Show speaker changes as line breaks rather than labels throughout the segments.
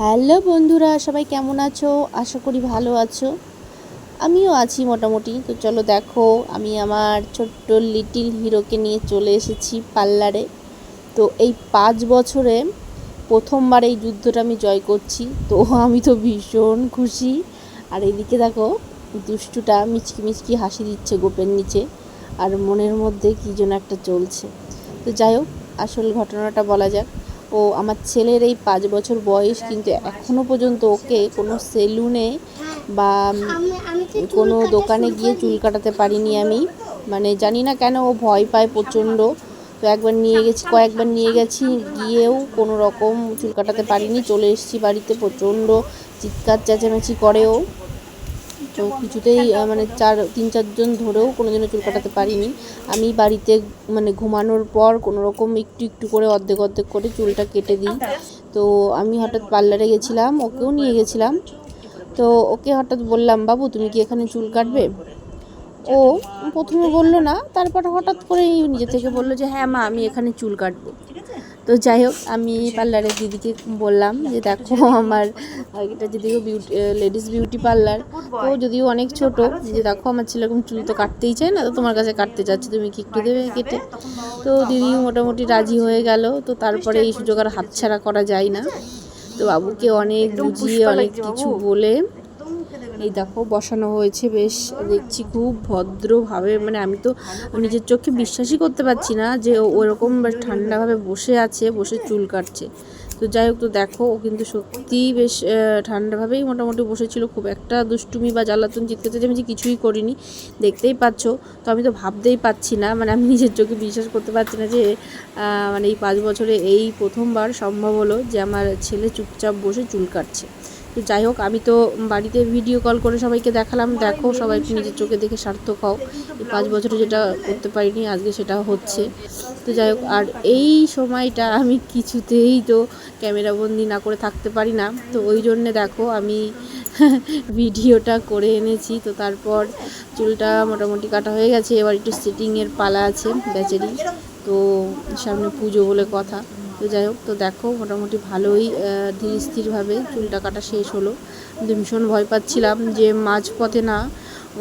Hello বন্ধুরা, সবাই কেমন আছো? আশা করি ভালো আছো। আমিও আছি মোটামুটি। তো চলো দেখো, আমি আমার ছোট্ট লিটিল হিরোকে নিয়ে চলে এসেছি পার্লারে। তো এই পাঁচ বছরে প্রথমবার এই যুদ্ধটা আমি জয় করছি। তো আমি তো ভীষণ খুশি। আর এদিকে দেখো, দুষ্টুটা মিচকি মিচকি হাসি দিচ্ছে গোপের নিচে। আর মনের মধ্যে কী যেন একটা চলছে। তো যাই হোক, আসল ঘটনাটা বলা যাক। ও আমার ছেলের এই পাঁচ বছর বয়স, কিন্তু এখনও পর্যন্ত ওকে কোনো সেলুনে বা কোনো দোকানে গিয়ে চুল কাটাতে পারিনি আমি। মানে জানি না কেন ও ভয় পায় প্রচণ্ড। তো একবার নিয়ে গেছি, কয়েকবার নিয়ে গেছি, গিয়েও কোনো রকম চুল কাটাতে পারিনি। চলে এসেছি বাড়িতে প্রচণ্ড চিৎকার, চেঁচামেচি করেও। তো কিছুতেই মানে চার, তিন চারজন ধরেও কোনো দিনও চুল কাটাতে পারিনি। আমি বাড়িতে মানে ঘুমানোর পর কোনো রকম একটু একটু করে অর্ধেক অর্ধেক করে চুলটা কেটে দিই। তো আমি হঠাৎ পার্লারে গেছিলাম, ওকেও নিয়ে গেছিলাম। তো ওকে হঠাৎ বললাম, বাবু, তুমি কি এখানে চুল কাটবে? ও প্রথমে বলল না, তারপর হঠাৎ করেই নিজে থেকে বলল যে হ্যাঁ মা, আমি এখানে চুল কাটবো। তো যাই হোক, আমি পার্লারের দিদিকে বললাম যে, দেখো, আমার এটা যদিও বিউটি লেডিস বিউটি পার্লার। তো যদিও অনেক ছোট, যে দেখো, আমার ছেলে এরকম চুল তো কাটতেই চায় না, তো তোমার কাছে কাটতে চাচ্ছি তুমি কি একটু দেবে কেটে? তো দিদি মোটামুটি রাজি হয়ে গেল, তো তারপরে এই সুযোগ আর হাতছাড়া করা যায় না। তো বাবুকে অনেক বুঝিয়ে, অনেক কিছু বলে এই দেখো, বসানো হয়েছে বেশ, দেখছি খুব ভদ্রভাবে। মানে আমি তো নিজের চোখে বিশ্বাসই করতে পারছি না যে ওরকম ঠান্ডাভাবে বসে আছে, বসে চুল কাটছে। তো যাই হোক, তো দেখো, ও কিন্তু সত্যিই বেশ ঠান্ডাভাবেই মোটামুটি বসেছিল। খুব একটা দুষ্টুমি বা জ্বালাতন আমি যে কিছুই করিনি, দেখতেই পাচ্ছ। তো আমি তো ভাবতেই পাচ্ছি না মানে আমি নিজের চোখে বিশ্বাস করতে পারছি না যে মানে এই পাঁচ বছরে এই প্রথমবার সম্ভব হলো যে আমার ছেলে চুপচাপ বসে চুল কাটছে। তো যাই হোক আমি তো বাড়িতে ভিডিও কল করে সবাইকে দেখালাম। দেখো সবাই নিজের চোখে দেখে সার্থক হও। এই পাঁচ বছরে যেটা করতে পারিনি আজকে সেটা হচ্ছে। তো যাই হোক আর এই সময়টা আমি কিছুতেই তো ক্যামেরাবন্দি না করে থাকতে পারি না। তো ওই জন্যে দেখো আমি ভিডিওটা করে এনেছি। তো তারপর চুলটা মোটামুটি কাটা হয়ে গেছে। এবার একটু সিটিংয়ের পালা আছে বেচারি। তো সামনে পুজো বলে কথা। তো যাই হোক, তো দেখো মোটামুটি ভালোই ধীর স্থিরভাবে চুলটা কাটা শেষ হলো। ভীষণ ভয় পাচ্ছিলাম যে মাঝপথে না,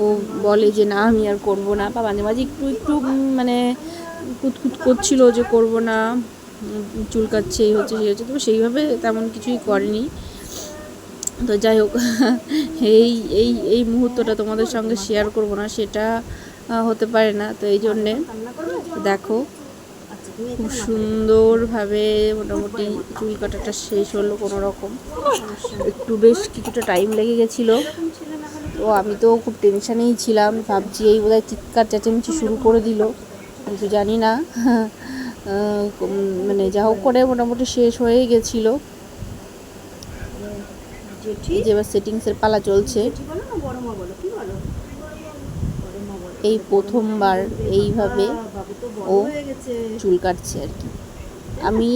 ও বলে যে না, আমি আর করব না। বা মাঝে মাঝে একটু একটু মানে কুতকুত করছিল যে করব না চুল কাটছে, এই হচ্ছে, সেই হচ্ছে। তবে সেইভাবে তেমন কিছুই করেনি। তো যাই হোক, এই এই এই মুহূর্তটা তোমাদের সঙ্গে শেয়ার করব না, সেটা হতে পারে না। তো এই জন্যে দেখো খুব সুন্দরভাবে মোটামুটি চুল কাটাটা শেষ হলো কোনো রকম একটু বেশ কিছুটা টাইম লেগে গেছিল। তো আমি তো খুব টেনশানেই ছিলাম। ভাবছি এই বোধহয় চিৎকার চেঁচামেচি শুরু করে দিল। কিন্তু জানি না। মানে যা হোক করে মোটামুটি শেষ হয়ে গেছিল। যে এবার সেটিংসের পালা চলছে। এই প্রথমবার এইভাবে ও চুল কাটছে আর কি। আমি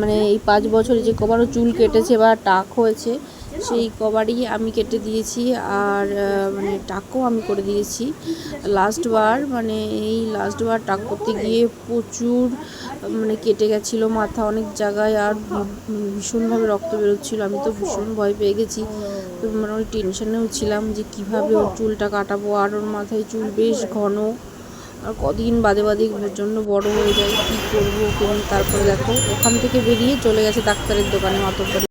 মানে এই পাঁচ বছরে যে কবারও চুল কেটেছে বা টাক হয়েছে সেই কবারই আমি কেটে দিয়েছি আর মানে টাকও আমি করে দিয়েছি। লাস্টবার মানে এই লাস্টবার টাক করতে গিয়ে প্রচুর মানে কেটে গেছিল মাথা অনেক জায়গায় আর ভীষণভাবে রক্ত বেরোচ্ছিলো। আমি তো ভীষণ ভয় পেয়ে গেছি। তো মানে ওই টেনশনেও ছিলাম যে কীভাবে ওর চুলটা কাটাবো? আর ওর মাথায় চুল বেশ ঘন। আর কদিন বাদে বাদে জন্য বড় হয়ে যায়, কী করব তারপরে দেখো, ওখান থেকে বেরিয়ে চলে গেছে ডাক্তারের দোকানে মাতব্বরি।